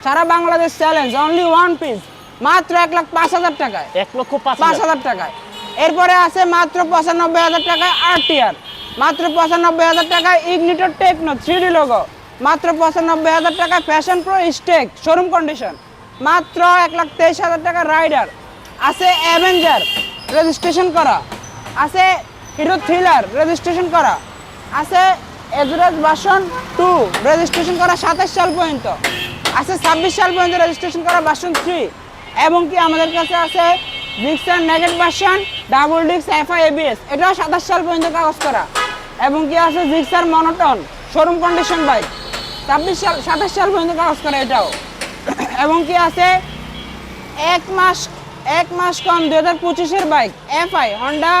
সারা Bangladesh challenge only one piece মাত্র এক লাখ পাঁচ হাজার টাকায়। এক লক্ষ পাঁচ হাজার। টাকায়। এরপরে আছে মাত্র পঁচানব্বই হাজার টাকায় টিআর মাত্র পঁচানব্বই হাজার টাকায় ইগনিটর টেকনো থ্রি লোগো মাত্র পঁচানব্বই হাজার টাকায় fashion pro Xtec showroom condition মাত্র এক লাখ তেইশ হাজার টাকা রাইডার আছে অ্যাভেঞ্জার রেজিস্ট্রেশন করা আছে হিরো থ্রিলার রেজিস্ট্রেশন করা আছে এজরাজ বাসন টু রেজিস্ট্রেশন করা সাতাশ সাল পর্যন্ত। আছে ছাব্বিশ সাল পর্যন্ত রেজিস্ট্রেশন করা বাসন থ্রি এবং কি আমাদের কাছে আছে ডিক্সার নেগেট ভার্সন ডাবল ডিক্স F I A B S এটাও সাতাশ সাল পর্যন্ত কাগজ করা। এবং কি আছে Gixxer monotone showroom condition bike ছাব্বিশ সাল, সাতাশ সাল পর্যন্ত কাগজ করা এটাও। এবং কি আছে এক মাস এক মাস কম দু হাজার পঁচিশের bike F I Honda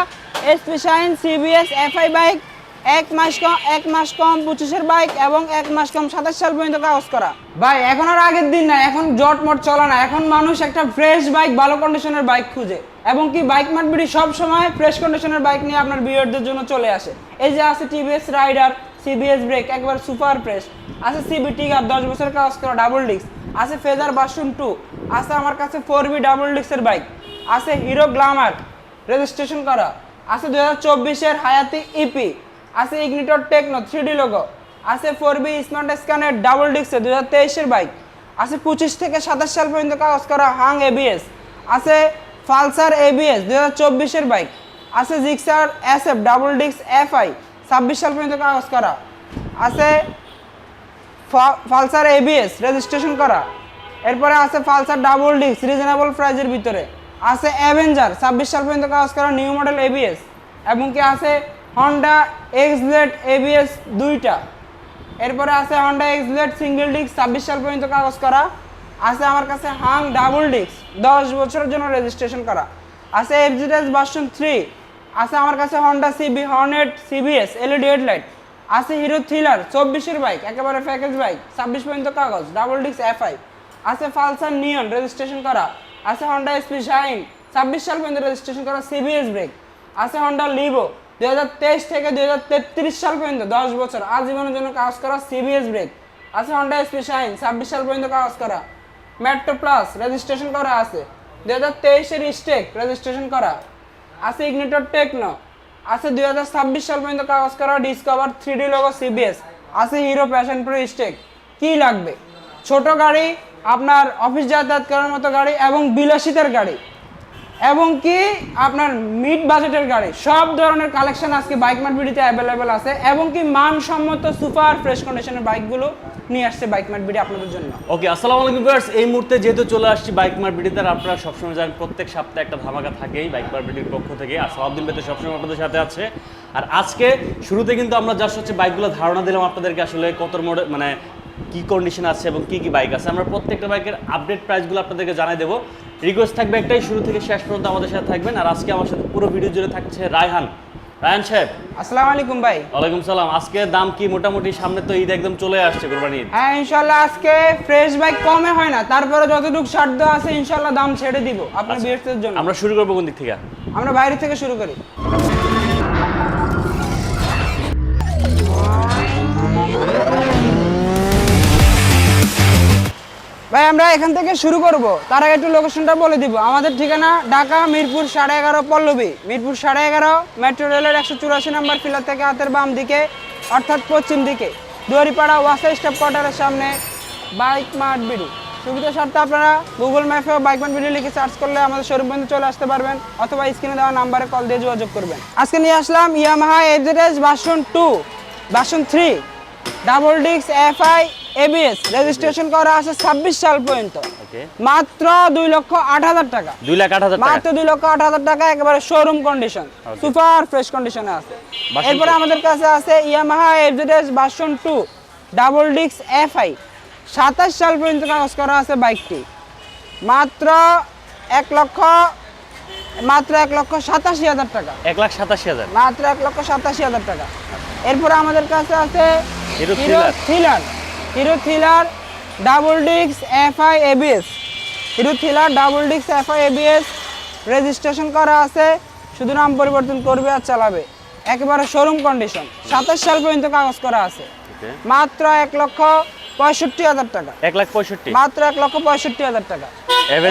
S P Shine C B S F I bike এক মাস কম, এক মাস কম পঁচিশের বাইক এবং এক মাস কম সাতাশ সাল পর্যন্ত কাগজ করা। ভাই, এখন আর আগের দিন না এখন জট মট চলে না। এখন মানুষ একটা ফ্রেশ বাইক ভালো কন্ডিশনের বাইক খুঁজে। এবং কি বাইক মার্টবিডি সব সময় ফ্রেশ কন্ডিশনের বাইক নিয়ে আপনার বিয়ারদের জন্য চলে আসে। এই যে আছে T V S Raider C B S brake একবার সুপার ফ্রেশ আছে সিবি টিগার দশ বছর কাগজ করা ডাবল ডিস্ক আছে ফেজার বাসন টু আছে আমার কাছে ফোর বি ডাবল ডিস্কের বাইক আছে হিরো গ্লামার রেজিস্ট্রেশন করা। আছে দু হাজার চব্বিশের হায়াতি ইপি আছে Ignitor techno three D logo, আছে ফোর বি স্মার্ট স্ক্যানের ডাবল ডিস্কের দু হাজার তেইশের বাইক, আছে পঁচিশ থেকে সাতাশ সাল পর্যন্ত কাগজ করা হাং এবিএস আছে ফালসার এবিএস দু হাজার চব্বিশের বাইক, আছে জিক্সার এস এফ ডাবল ডিক্স এফ আই ছাব্বিশ সাল পর্যন্ত কাগজ করা, আছে ফালসার এবিএস রেজিস্ট্রেশন করা, এরপরে আছে ফালসার ডাবল ডিক্স রিজনেবল প্রাইজের ভিতরে, আছে অ্যাভেঞ্জার ছাব্বিশ সাল পর্যন্ত কাগজ করা নিউ মডেল এবিএস এবং কি আছে হন্ডা এক্স ব্লেড এবিএস দুইটা। এরপরে আছে Honda X Blade single disc ছাব্বিশ সাল পর্যন্ত কাগজ করা। আছে আমার কাছে হাং ডাবল ডিস্ক দশ বছরের জন্য রেজিস্ট্রেশন করা। আছে এফজিডেস ভার্সন থ্রি আছে আমার কাছে Honda C B Hornet C B S L E D headlight আছে হিরো থ্রিলার চব্বিশের বাইক একেবারে প্যাকেজ বাইক ছাব্বিশ পর্যন্ত কাগজ ডাবল ডিস্ক এফআই আছে ফালসার নিয়ন রেজিস্ট্রেশন করা। আছে হন্ডা এসপি শাইন ছাব্বিশ সাল পর্যন্ত রেজিস্ট্রেশন করা সিবিএস ব্রেক আছে হন্ডা লিভো দুই হাজার তেইশ থেকে দুই হাজার তেত্রিশ সাল পর্যন্ত, দশ বছর, আজীবনের জন্য কাজ করা সিবিএস ব্রেক আছে হন্ডা এসপি শাইন ছাব্বিশ সাল পর্যন্ত কাজ করা। মেট্রো প্লাস রেজিস্ট্রেশন করা আছে। দুই হাজার তেইশের স্টেক রেজিস্ট্রেশন করা। আছে ইগনিটর টেকনো আছে দুই হাজার ছাব্বিশ সাল পর্যন্ত কাগজ করা discover three D logo CBS আছে হিরো প্যাশন প্রো স্টেক কি লাগবে? ছোট গাড়ি, আপনার অফিস যাতায়াত করার মতো গাড়ি এবং বিলাসিতার গাড়ি। এবং কি আপনার মিড বাজেটের গাড়ি। সব ধরনের কালেকশন আজকে বাইক মার্ট বিডিতে অ্যাভেলেবেল আছে। এবং কি মানসম্মত সুপার ফ্রেশ কন্ডিশনের বাইকগুলো নিয়ে আসছে বাইক মার্ট বিডি আপনাদের জন্য। ওকে আসসালামু আলাইকুম ভিউয়ার্স এই মুহূর্তে যেহেতু চলে আসছি বাইক মার বিডিতে আর আপনারা সবসময় জানেন প্রত্যেক সপ্তাহে একটা ধামাকা থাকেই বাইক মার বিডির পক্ষ থেকে। আর সালাউদ্দিন বেতে সবসময় আপনাদের সাথে আছে। আর আজকে শুরুতে কিন্তু আমরা জাস্ট হচ্ছে বাইকগুলো ধারণা দিলাম আপনাদেরকে আসলে কত মডেল মানে কি কন্ডিশন আছে এবং কি কি বাইক আছে? আমরা প্রত্যেকটা বাইকের আপডেট প্রাইসগুলো আপনাদেরকে জানাই দেবো। রিকোয়েস্ট থাকবে একটাই শুরু থেকে শেষ পর্যন্ত আমাদের সাথে থাকবেন। আর আজকে আমার সাথে পুরো ভিডিও জুড়ে থাকছে রায়হান। রায়হান সাহেব। আসসালামু আলাইকুম ভাই। ওয়ালাইকুম সালাম। আজকে দাম কি? মোটামুটি সামনে তো ঈদ একদম চলে আসছে কোরবানি ঈদ। হ্যাঁ ইনশাল্লাহ আজকে ফ্রেশ বাইক কমে হয় না। তারপরে যতটুকু দেওয়া আছে ইনশাল্লাহ দাম ছেড়ে দিব। আপনার বিয়ের জন্য। আমরা শুরু করব কোন দিক থেকে? আমরা বাইরে থেকে শুরু করি। ভাই, আমরা এখান থেকে শুরু করব। তার আগে একটু লোকেশনটা বলে দিব। আমাদের ঠিকানা ঢাকা, মিরপুর সাড়ে এগারো পল্লবী। মিরপুর সাড়ে এগারো মেট্রো রেলের একশো চুরাশি নম্বর ফিলার থেকে হাতের বাম দিকে, অর্থাৎ পশ্চিম দিকে। দুয়ারিপাড়া ওয়াসা স্টপ কোয়ার্টারের সামনে, বাইক মার্ট বিডি। সুবিধা স্বার্থে আপনারা গুগল ম্যাপেও বাইক মার্ট ভিডিও লিখে সার্চ করলে আমাদের শোরুম চলে আসতে পারবেন, অথবা স্ক্রিনে দেওয়া নাম্বারে কল দিয়ে যোগাযোগ করবেন। আজকে নিয়ে আসলাম Yamaha FZS version two version three double disc FI ABS registration করা আছে ছাব্বিশ সাল পর্যন্ত। মাত্র দুই লক্ষ আট হাজার টাকা। দুই লাখ আট হাজার টাকা। মাত্র দুই লক্ষ আট হাজার টাকা একেবারে শোরুম কন্ডিশন সুপার ফ্রেশ কন্ডিশনে আছে। এরপরে। আমাদের কাছে আছে Yamaha FZS version two double disc FI সাতাশ সাল পর্যন্ত কাগজ করা আছে বাইকটি। মাত্র এক লক্ষ মাত্র এক লক্ষ সাতাশি হাজার টাকা। এক লাখ সাতাশি হাজার। মাত্র এক লক্ষ সাতাশি হাজার টাকা। এরপরে আমাদের কাছে আছে Hero Thriller Hero Thriller double disc FI ABS. Hero Thriller double disc FI ABS registration করা আছে শুধু নাম পরিবর্তন করবে আর চালাবে। একেবারে শোরুম কন্ডিশন সাতাশ সাল পর্যন্ত কাগজ করা আছে। মাত্র এক লক্ষ পঁয়ষট্টি হাজার টাকা। এক লাখ পঁয়ষট্টি? মাত্র এক লক্ষ পঁয়ষট্টি হাজার টাকা।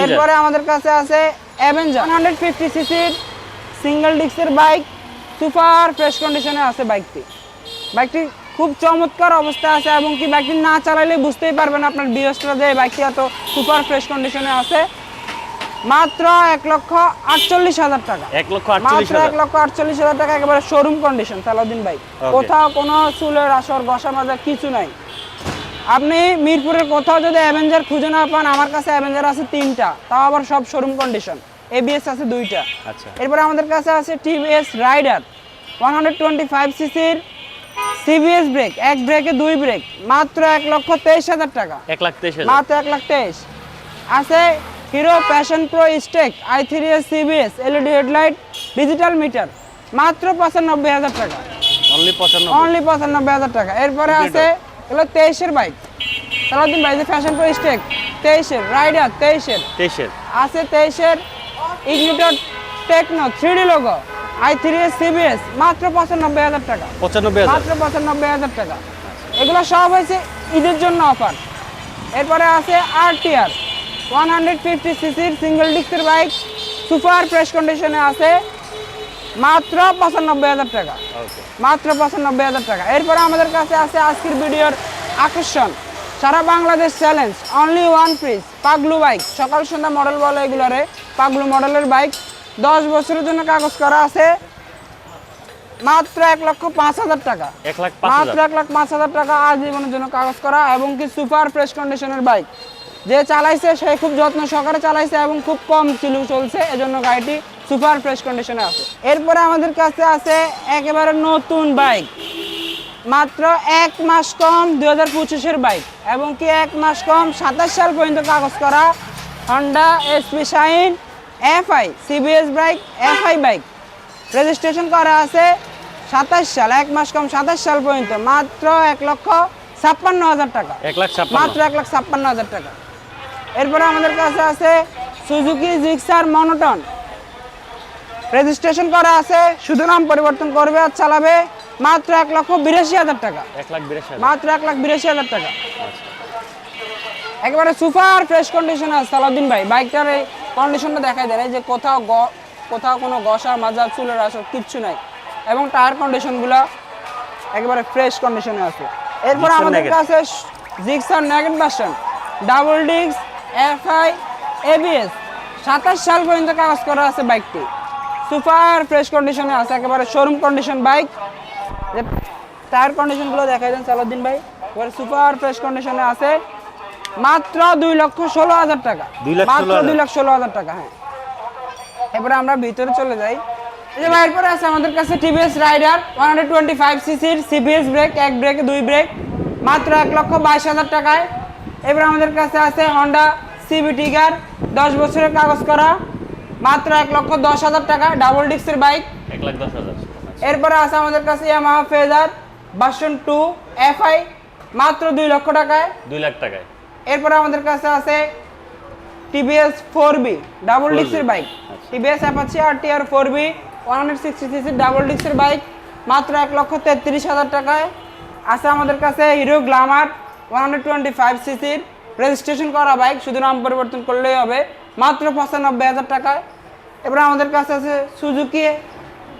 এরপরে আমাদের কাছে আছে অ্যাভেঞ্জার হান্ড্রেড ফিফটি সিসির সিঙ্গেল ডিস্কের বাইক সুপার ফ্রেশ কন্ডিশনে আছে বাইকটি বাইকটি খুব চমৎকার অবস্থায় আছে এবং কি বাইকটি না চালাইলে বুঝতেই পারবেন আপনার বিএসটা যে বাইকটি এত সুপার ফ্রেশ কন্ডিশনে আছে। মাত্র এক লক্ষ আটচল্লিশ হাজার টাকা। এক লক্ষ মাত্র এক হাজার। লক্ষ আটচল্লিশ হাজার টাকা একেবারে শোরুম কন্ডিশন সালাউদ্দিন বাইক কোথাও কোনো চুলের আসর ঘষা মাজা কিছু নাই। আপনি মিরপুরের কোথাও যদি অ্যাভেঞ্জার খুঁজে না পান আমার কাছে অ্যাভেঞ্জার আছে তিনটা তাও আবার সব শোরুম কন্ডিশন এবিএস আছে দুইটা। আচ্ছা। এরপরে আমাদের কাছে আছে TVS Raider one hundred twenty five সিসির সিবিএস ব্রেক এক ব্রেকে দুই ব্রেক মাত্র এক লক্ষ তেইশ হাজার টাকা। এক লাখ তেইশ মাত্র এক লাখ তেইশ। আছে Hero Passion Pro Xtec I three S CBS LED headlight digital meter মাত্র পঁচানব্বই হাজার টাকা। অনলি পঁচানব্বই। হাজার টাকা। এরপরে আছে এগুলো তেইশের বাইক সারাদিন বাইক ফ্যাশন প্রো স্টেক তেইশের রাইডার তেইশের। তেইশের। আছে তেইশের Ignitor techno three D logo I three S CBS মাত্র পঁচানব্বই হাজার টাকা। পঁচানব্বই মাত্র পঁচানব্বই হাজার টাকা। এগুলো সব হয়েছে ঈদের জন্য অফার। এরপরে আছে R TR one hundred fifty সিসির সিঙ্গেল ডিস্কের বাইক সুপার ফ্রেশ কন্ডিশনে আছে মাত্র পঁচানব্বই হাজার টাকা। মাত্র পঁচানব্বই হাজার টাকা। এরপরে আমাদের কাছে আছে আজকের ভিডিওর আকর্ষণ। সারা Bangladesh challenge only one piece Paglu bike সকাল সন্ধ্যা মডেল বলে এগুলারে পাগলু মডেলের বাইক দশ বছরের জন্য কাগজ করা আছে। মাত্র এক লক্ষ পাঁচ হাজার টাকা। মাত্র এক লাখ পাঁচ হাজার টাকা আজীবনের জন্য কাগজ করা এবং কি সুপার ফ্রেশ কন্ডিশনের বাইক। যে চালাইছে সে খুব যত্ন সহকারে চালাইছে এবং খুব কম কিলো চলছে এজন্য গাড়িটি সুপার ফ্রেশ কন্ডিশনে আছে। এরপরে আমাদের কাছে আছে একেবারে নতুন বাইক। মাত্র এক মাস কম দুই হাজার পঁচিশের বাইক এবং কি এক মাস কম সাতাশ সাল পর্যন্ত কাগজ করা Honda SP Shine FI CBS bike FI bike registration করা আছে সাতাশ সাল এক মাস কম সাতাশ সাল পর্যন্ত মাত্র এক লক্ষ ছাপ্পান্ন হাজার টাকা। এক লাখ মাত্র এক লাখ ছাপ্পান্ন হাজার টাকা। এরপরে আমাদের কাছে আছে সুজুকি জিক্সার মনোটন রেজিস্ট্রেশন করা আছে শুধু নাম পরিবর্তন করবে আর চালাবে মাত্র এক লক্ষ বিরাশি হাজার টাকা। এক লাখ বিরাশি মাত্র এক লাখ বিরাশি হাজার টাকা। একেবারে সুপার ফ্রেশ কন্ডিশন আছে সালাউদ্দিন ভাই বাইকটার কন্ডিশনটা দেখাই দেয় এই যে কোথাও গ- কোথাও কোনো গসা মাজা চুলের আসর কিচ্ছু নাই। এবং টায়ার কন্ডিশনগুলো একেবারে ফ্রেশ কন্ডিশনে আছে। এরপর আমাদের। কাছে Gixxer ন্যাগেন version double disc FI ABS সাতাশ সাল পর্যন্ত কাগজ করা আছে বাইকটি সুপার ফ্রেশ কন্ডিশনে আছে একেবারে শোরুম কন্ডিশন বাইক টায়ার কন্ডিশনগুলো দেখাই দেন সালাউদ্দিন ভাই। এবারে সুপার ফ্রেশ কন্ডিশনে আছে। মাত্র দুই লক্ষ ষোলো হাজার টাকা। মাত্র দুই লক্ষ ষোলো হাজার টাকা হ্যাঁ। এরপরে আমরা ভিতরে চলে যাই। বাইর আছে আমাদের কাছে TVS Raider one hundred twenty five সিসির সিবিএস ব্রেক এক ব্রেকে দুই ব্রেক মাত্র এক লক্ষ বাইশ হাজার টাকায়। এবার আমাদের কাছে আছে হন্ডা সিবি টিগার দশ বছরের কাগজ করা মাত্র এক লক্ষ দশ হাজার টাকা ডাবল ডিস্কের বাইক এক লাখ দশ হাজার। এরপরে আছে আমাদের কাছে Yamaha Fazer version two FI মাত্র দুই লক্ষ টাকায়। দুই লাখ টাকায়। এরপরে আমাদের কাছে আছে TVS four B double 4B ডিস্কের bike. TVS Apache R TR four B one hundred sixty সিসির ডাবল ডিস্কের বাইক মাত্র এক লক্ষ তেত্রিশ হাজার টাকায়। আছে আমাদের কাছে Hero Glamour one hundred twenty five সিসির রেজিস্ট্রেশন করা বাইক শুধু নাম পরিবর্তন করলেই হবে মাত্র পঁচানব্বই হাজার টাকায়। এবার আমাদের কাছে আছে সুজুকি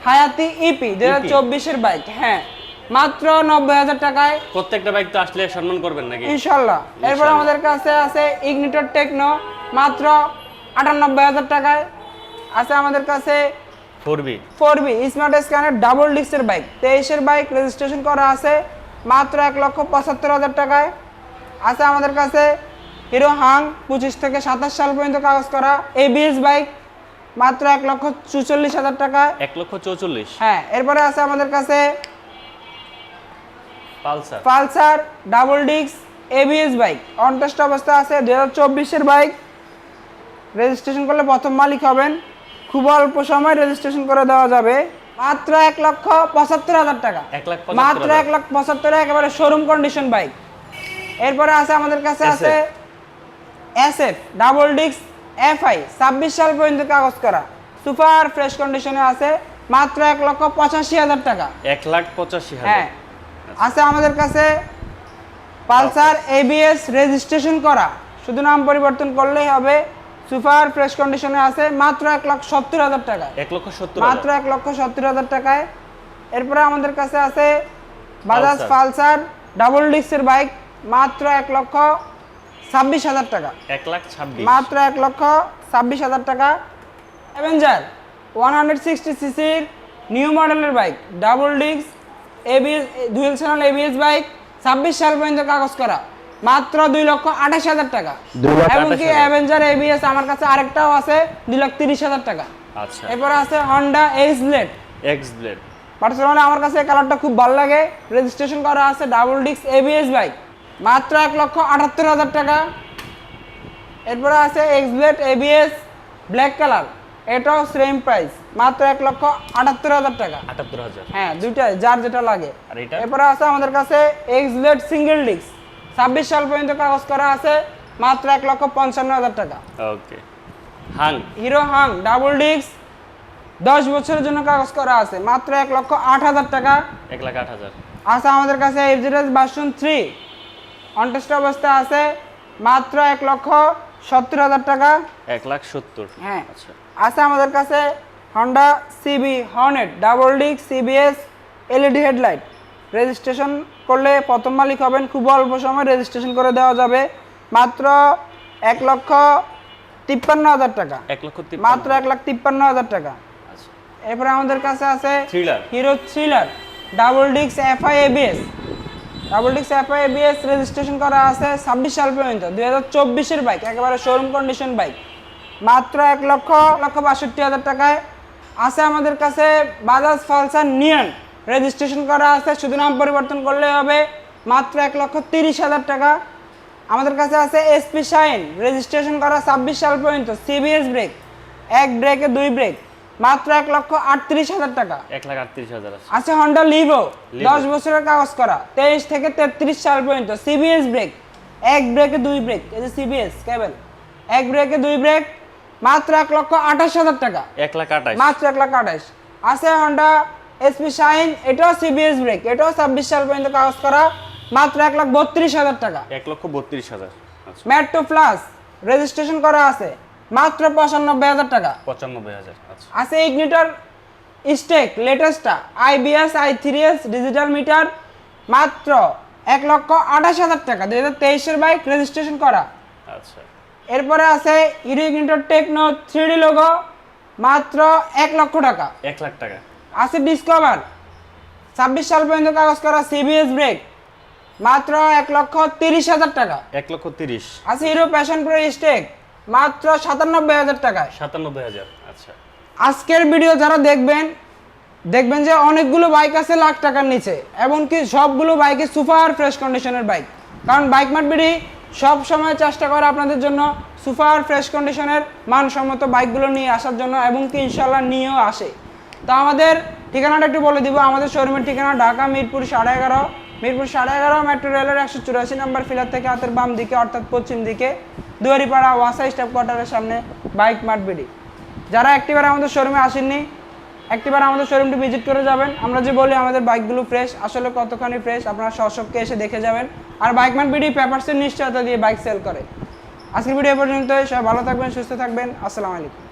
হায়াতি ইপি দু হাজার চব্বিশের বাইক হ্যাঁ। মাত্র নব্বই হাজার টাকায়। প্রত্যেকটা বাইক তো আসলে সম্মান করবেন নাকি? ইনশাল্লাহ। এরপর আমাদের কাছে আছে ইগনিটর টেকনো মাত্র আটানব্বই হাজার টাকায়। আছে আমাদের কাছে four B. Four B smart স্ক্যানের double ডিস্কের বাইক তেইশের বাইক রেজিস্ট্রেশন করা আছে মাত্র এক লক্ষ পঁচাত্তর হাজার টাকায়। আছে আমাদের কাছে হিরো হাং পঁচিশ থেকে সাতাশ সাল পর্যন্ত কাগজ করা এবিএস বাইক মাত্র এক লক্ষ চুচল্লিশ হাজার টাকায়। এক লক্ষ চৌচল্লিশ। হ্যাঁ এরপরে আছে আমাদের কাছে Pulsar. Pulsar double disc ABS bike. On test অবস্থা আছে দু হাজার চব্বিশের বাইক। রেজিস্ট্রেশন করলে প্রথম মালিক হবেন। খুব অল্প সময় রেজিস্ট্রেশন করে দেওয়া যাবে। মাত্র এক লক্ষ পঁচাত্তর হাজার টাকা। মাত্র এক লাখ পঁচাত্তর একেবারে শোরুম কন্ডিশন বাইক। এরপরে আছে আমাদের কাছে আছে এসএফ ডাবল ডিস্ক এফআই ছাব্বিশ সাল পর্যন্ত কাগজ করা। সুপার ফ্রেশ কন্ডিশনে আছে মাত্র এক লক্ষ পঁচাশি হাজার টাকা। এক লাখ পঁচাশি হ্যাঁ আছে আমাদের কাছে পালসার এবিএস রেজিস্ট্রেশন করা। শুধু নাম পরিবর্তন করলেই হবে। সুপার ফ্রেশ কন্ডিশনে আছে মাত্র এক লাখ সত্তর হাজার টাকায়। এক লক্ষ সত্তর মাত্র। এক লক্ষ সত্তর হাজার টাকায়। এরপরে আমাদের কাছে আছে বাজাজ পালসার। ডাবল ডিস্কের বাইক মাত্র এক লক্ষ ছাব্বিশ হাজার টাকা। এক লাখ ছাব্বিশ। মাত্র এক লক্ষ ছাব্বিশ হাজার টাকা। অ্যাভেঞ্জার ওয়ান হান্ড্রেড সিক্সটি সিসির নিউ মডেলের bike double disc ABS dual channel ABS bike ছাব্বিশ সাল পর্যন্ত কাগজ করা। মাত্র দুই লক্ষ আঠাশ হাজার টাকা। লক্ষ এমনকি অ্যাভেঞ্জার এবিএস আমার কাছে আরেকটাও আছে দুই লাখ তিরিশ হাজার টাকা। আচ্ছা। এরপরে আছে Honda H Blade X Blade personally আমার কাছে কালারটা খুব ভালো লাগে। রেজিস্ট্রেশন করা আছে ডাবল ডিস্ক এবিএস বাইক। মাত্র এক লক্ষ আটাত্তর হাজার টাকা। এরপরে আছে X Blade ABS black colour এটাও সেম প্রাইস মাত্র এক লক্ষ আটাত্তর হাজার টাকা। আটাত্তর হাজার। হ্যাঁ দুইটাই যার যেটা লাগে। এরপরে আছে আমাদের কাছে এক্সলেট সিঙ্গেল ডিস্ক ছাব্বিশ সাল পর্যন্ত কাগজ করা আছে মাত্র এক লক্ষ পঞ্চান্ন হাজার টাকা। ওকে। Hang. Hero Hang double disc দশ বছরের জন্য কাগজ করা আছে মাত্র এক লক্ষ আট হাজার টাকা। এক লাখ আট হাজার। আছে আমাদের কাছে এফজেডএস ভার্সন থ্রি অনটেস্ট অবস্থা আছে মাত্র এক লক্ষ সত্তর হাজার টাকা। এক লাখ সত্তর। হ্যাঁ। আচ্ছা। আছে আমাদের কাছে Honda CB Hornet double disc CBS LED headlight registration করলে প্রথম মালিক হবেন খুব অল্প সময় রেজিস্ট্রেশন করে দেওয়া যাবে। মাত্র এক লক্ষ তিপ্পান্ন হাজার টাকা। এক লক্ষ মাত্র এক লাখ তিপ্পান্ন হাজার টাকা। আচ্ছা। এরপরে আমাদের কাছে আছে হিরো থ্রিলার ডাবল ডিক্স এফআই এবিএস ডাবল ডিক্স এফআই এবিএস রেজিস্ট্রেশন করা আছে ছাব্বিশ সাল পর্যন্ত, দুই হাজার চব্বিশের বাইক একেবারে শোরুম কন্ডিশন বাইক মাত্র এক লক্ষ লক্ষ বাষট্টি হাজার টাকায়। আছে আমাদের কাছে বাজাজ ফালসার নিয়ন রেজিস্ট্রেশন করা আছে, শুধু নাম পরিবর্তন করলে হবে, মাত্র এক লক্ষ তিরিশ হাজার টাকা। আমাদের কাছে আছে এসপি শাইন রেজিস্ট্রেশন করা ছাব্বিশ সাল পর্যন্ত সিবিএস ব্রেক এক ব্রেকে দুই ব্রেক মাত্র এক লক্ষ আটত্রিশ হাজার টাকা। এক লাখ আটত্রিশ হাজার আছে। হন্ডা লিভো দশ বছরের কাগজ করা তেইশ থেকে তেত্রিশ সাল পর্যন্ত। সিবিএস ব্রেক এক ব্রেকে দুই ব্রেক এই যে সিবিএস কেবল এক ব্রেকে দুই ব্রেক মাত্র এক লক্ষ আঠাশ হাজার টাকা। এক লাখ আঠাশ। মাত্র এক লাখ আঠাশ। আছে হন্ডা এসপি শাইন এটাও সিবিএস ব্রেক এটাও ছাব্বিশ সাল পর্যন্ত কাগজ করা মাত্র এক লাখ বত্রিশ হাজার টাকা। এক লক্ষ বত্রিশ হাজার। মেট্রো প্লাস রেজিস্ট্রেশন করা আছে। মাত্র পঁচানব্বই হাজার টাকা। পঁচানব্বই হাজার আচ্ছা। আছে Ignitor Xtec লেটেস্টটা IBS I three S digital meter মাত্র এক লক্ষ আঠাশ হাজার টাকা দুই হাজার তেইশের বাইক রেজিস্ট্রেশন করা। আচ্ছা। এরপরে আছে ইগনিটর টেকনো থ্রি লোগো মাত্র এক লক্ষ টাকা। এক লাখ টাকা। আছে ডিসকভার ছাব্বিশ সাল পর্যন্ত কাগজ করা সিবিএস ব্রেক মাত্র এক লক্ষ তিরিশ হাজার টাকা। এক লক্ষ তিরিশ। আছে হিরো প্যাশন প্রো স্টেক মাত্র সাতানব্বই হাজার টাকায়। সাতানব্বই হাজার আচ্ছা। আজকের ভিডিও যারা দেখবেন দেখবেন যে অনেকগুলো বাইক আছে লাখ টাকার নিচে এমনকি সবগুলো বাইকে সুপার ফ্রেশ কন্ডিশনের বাইক কারণ বাইক মার্টবিডি সব সময় চেষ্টা করে আপনাদের জন্য সুপার ফ্রেশ কন্ডিশনের মানসম্মত বাইকগুলো নিয়ে আসার জন্য এবং কি ইনশাল্লাহ নিয়েও আসে। তো আমাদের ঠিকানাটা একটু বলে দিব। আমাদের শোরুমের ঠিকানা ঢাকা মিরপুর সাড়ে এগারো। মিরপুর সাড়ে এগারো, মেট্রো রেলের একশো চুরাশি নম্বর ফিলার থেকে হাতের বাম দিকে, অর্থাৎ পশ্চিম দিকে, দুয়ারিপাড়া ওয়াসা স্টাফ কোয়ার্টারের সামনে বাইক মার্টবিডি যারা একটিবার আমাদের শোরুমে আসেননি, একটিবার আমাদের শোরুমটি ভিজিট করে যাবেন। আমরা যে বলি, আমাদের বাইকগুলো ফ্রেশ আসলে কতখানি ফ্রেশ আপনারা সশককে এসে দেখে যাবেন। আর বাইক মাঠ বিডি পেপারসের নিশ্চয়তা দিয়ে বাইক সেল করে। আজকের ভিডিও পর্যন্ত সবাই ভালো থাকবেন, সুস্থ থাকবেন, আসসালামু আলাইকুম।